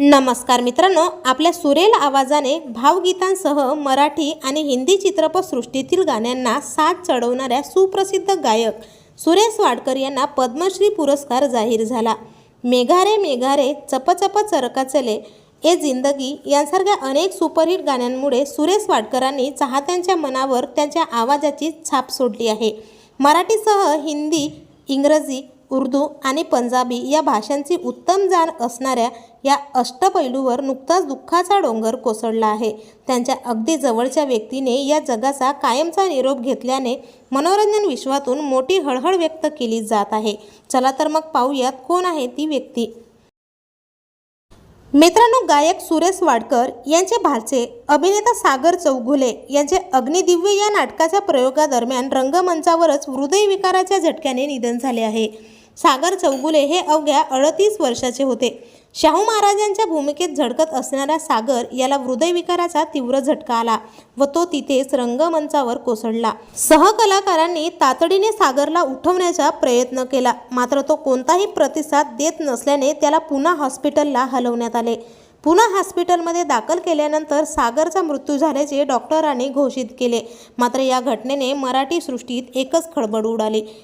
नमस्कार मित्रांनो आपल्या सुरेल आवाजाने भावगीतांसह मराठी आणि हिंदी चित्रपटसृष्टीतील गाण्यांना साथ चढवणाऱ्या सुप्रसिद्ध गायक सुरेश वाडकर यांना पद्मश्री पुरस्कार जाहीर झाला. मेघारे मेघारे चपचप चरका चले ए जिंदगी यांसारख्या अनेक सुपरहिट गाण्यांमुळे सुरेश वाडकरांनी चाहत्यांच्या मनावर त्यांच्या आवाजाची छाप सोडली आहे. मराठीसह हिंदी इंग्रजी उर्दू आणि पंजाबी या भाषांची उत्तम जाण असणाऱ्या या अष्टपैलूवर नुकताच दुःखाचा डोंगर कोसळला आहे. त्यांच्या अगदी जवळच्या व्यक्तीने या जगाचा कायमचा निरोप घेतल्याने मनोरंजन विश्वातून मोठी हळहळ व्यक्त केली जात आहे. चला तर मग पाहूयात कोण आहे ती व्यक्ती. मित्रांनो गायक सुरेश वाडकर यांचे भाचे अभिनेता सागर चौघुले यांचे अग्निदिव्य या नाटकाच्या प्रयोगादरम्यान रंगमंचावरच हृदयविकाराच्या झटक्याने निधन झाले आहे. सागर चौगुले हे अवघ्या अडतीस वर्षाचे होते. शाहू महाराजांच्या भूमिकेत झडकत असणाऱ्या सागर याला हृदयविकाराचा तीव्र झटका आला व तो तिथेच रंगमंचावर कोसळला. सहकलाकारांनी तातडीने सागरला उठवण्याचा प्रयत्न केला. मात्र तो कोणताही प्रतिसाद देत नसल्याने त्याला पुन्हा हॉस्पिटलला हलवण्यात आले. पुन्हा हॉस्पिटलमध्ये दाखल केल्यानंतर सागरचा मृत्यू झाल्याचे डॉक्टरांनी घोषित केले. मात्र या घटनेने मराठी सृष्टीत एकच खळबळ उडाली.